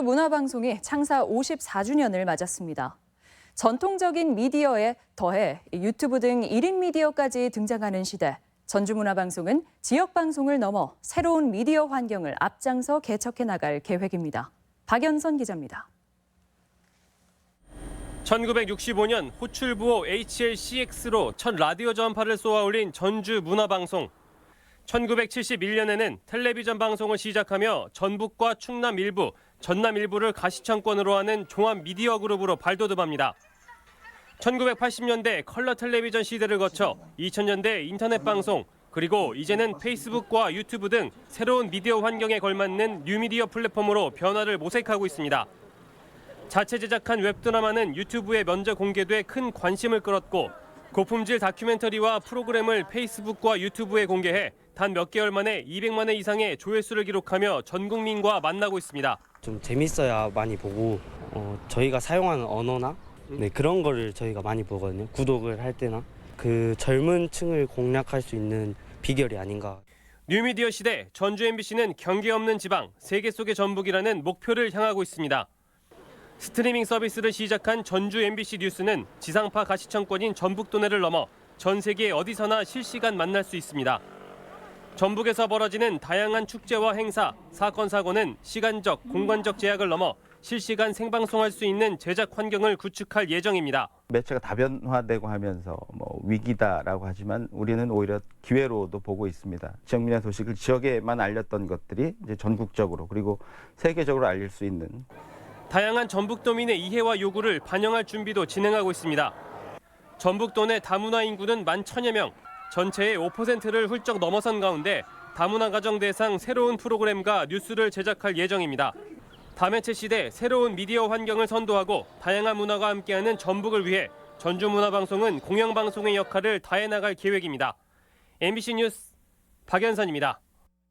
문화방송이 창사 54주년을 맞았습니다. 전통적인 미디어에 더해 유튜브 등 1인 미디어까지 등장하는 시대. 전주문화방송은 지역방송을 넘어 새로운 미디어 환경을 앞장서 개척해 나갈 계획입니다. 박연선 기자입니다. 1965년 호출부호 HLCX로 첫 라디오 전파를 쏘아올린 전주 문화방송. 1971년에는 텔레비전 방송을 시작하며 전북과 충남 일부, 전남 일부를 가시청권으로 하는 종합 미디어 그룹으로 발돋움합니다. 1980년대 컬러 텔레비전 시대를 거쳐 2000년대 인터넷 방송, 그리고 이제는 페이스북과 유튜브 등 새로운 미디어 환경에 걸맞는 뉴미디어 플랫폼으로 변화를 모색하고 있습니다. 자체 제작한 웹드라마는 유튜브에 먼저 공개돼 큰 관심을 끌었고 고품질 다큐멘터리와 프로그램을 페이스북과 유튜브에 공개해 단 몇 개월 만에 200만 회 이상의 조회수를 기록하며 전 국민과 만나고 있습니다. 좀 재밌어야 많이 보고 어, 저희가 사용하는 언어나 네, 그런 거를 저희가 많이 보거든요. 구독을 할 때나 그 젊은 층을 공략할 수 있는 비결이 아닌가. 뉴미디어 시대 전주 MBC는 경계 없는 지방 세계 속의 전북이라는 목표를 향하고 있습니다. 스트리밍 서비스를 시작한 전주 MBC 뉴스는 지상파 가시청권인 전북 도내를 넘어 전 세계 어디서나 실시간 만날 수 있습니다. 전북에서 벌어지는 다양한 축제와 행사, 사건 사고는 시간적, 공간적 제약을 넘어 실시간 생방송할 수 있는 제작 환경을 구축할 예정입니다. 매체가 다변화되고 하면서 뭐 위기다라고 하지만 우리는 오히려 기회로도 보고 있습니다. 지역민의 소식을 지역에만 알렸던 것들이 이제 전국적으로 그리고 세계적으로 알릴 수 있는 다양한 전북도민의 이해와 요구를 반영할 준비도 진행하고 있습니다. 전북도 내 다문화 인구는 만 천여 명, 전체의 5%를 훌쩍 넘어선 가운데 다문화 가정 대상 새로운 프로그램과 뉴스를 제작할 예정입니다. 다매체 시대 새로운 미디어 환경을 선도하고 다양한 문화가 함께하는 전북을 위해 전주문화방송은 공영방송의 역할을 다해 나갈 계획입니다. MBC 뉴스 박연선입니다.